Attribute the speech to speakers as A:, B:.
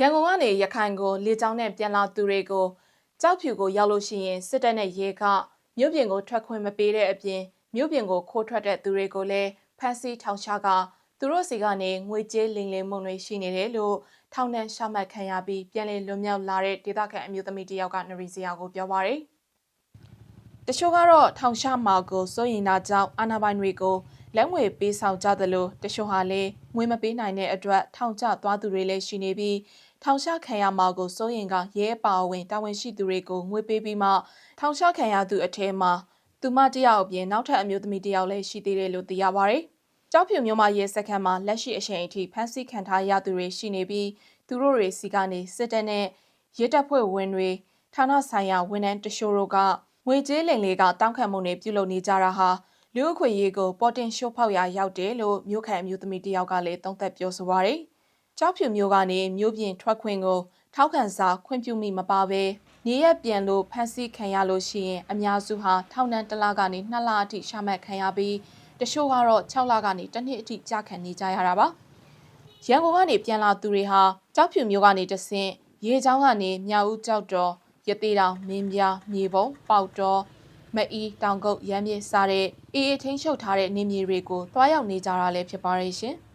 A: ရန်ကုန်ကနေရခိုင်ကိုလေကြောင်းနဲ့ပြန်လာသူတွေကိုကြောက်ဖြူကိုရောက်လို့ရှိရင်စစ်တပ်နဲ့ရဲကမြို့ပြင်ကိုထွက်ခွင့်မပေးတဲ့အပြင်မြို့ပြင်ကိုခိုးထွက်တဲ့သူတွေကိုလည်းဖမ်းဆီးထောင်ချကသူတို့စီကနေငွေကြေးလိမ်လည်မှုတွေရှိနေတယ်လို့ထောင်နှံရှာမှတ်ခံရပြီးပြန်လည်လွတ်မြောက်လာတဲ့ဒေသခံအမျိုးသမီးတစ်ယောက်ကနရီစရာကိုပြောပါရယ် တချို့ကတော့ထောင်ချမှာကိုစိုးရင်တာကြောင့်အာဏာပိုင်တွေကိုလက်ငွေပေးဆောင်ကြသလိုတချို့ဟာလည်းငွေမပေးနိုင်တဲ့အတွက်ထောင်ချသွားသူတွေလည်းရှိနေပြီးထောင်ချခံရမှာကိုစိုးရင်ကရဲအပါအဝင်တာဝန်ရှိသူတွေကိုငွေပေးပြီးမှထောင်ချခံရသူအထက်မှာသူမတစ်ယောက်အပြင်နောက်ထပ်အမျိုးသမီးတစ်ယောက်လည်းရှိသေးတယ်လို့သိရပါဗျ။ကြောက်ဖြူမျိုးမရဲစခန်းမှာလက်ရှိအချိန်အထိဖမ်းဆီးခံထားရသူတွေရှိနေပြီးသူတို့တွေစီကနေစစ်တပ်နဲ့ရဲတပ်ဖွဲ့ဝင်တွေဌာနဆိုင်ရာဝန်ထမ်းတချို့တို့က ငွေကြေးလိမ်လေကတောင်းခံမှုတွေပြုလုပ်နေကြတာဟာလူ့အခွင့်အရေးကိုပေါ်တင်ရှိုးဖောက်ရာရောက်တယ်လို့မြို့ခံအမျိုးသမီးတစ်ယောက်ကလည်းသုံးသပ်ပြောဆိုပါရယ်။ကြောက်ဖြူမျိုးကနေမြို့ပြင်ထွက်ခွင့်ကိုထောက်ခံစာခွင့်ပြုမိမပါဘဲနေရက်ပြန်လို့ဖမ်းဆီးခံရလို့ရှိရင်အများစုဟာထောင်နှံတစ်လကနေ2လအထိရှာမှတ်ခံရပြီးတချို့ကတော့6လကနေတစ်နှစ်အထိကြာခံနေကြရတာပါ။ရန်ကုန်ကနေပြန်လာသူတွေဟာကြောက်ဖြူမျိုးကနေတဆင့်ရေချောင်းကနေမြောက်ဦးကြောက်တော် ရသေးတောင်မင်းပြမြေပုံပေါက်တော်မအီတောင်ကုတ်ရမ်းမြေစတဲ့အေးအေးထိန်းချုပ်ထားတဲ့နေမြေတွေကိုတွားရောက်နေကြတာလည်းဖြစ်ပါရဲ့ရှင်။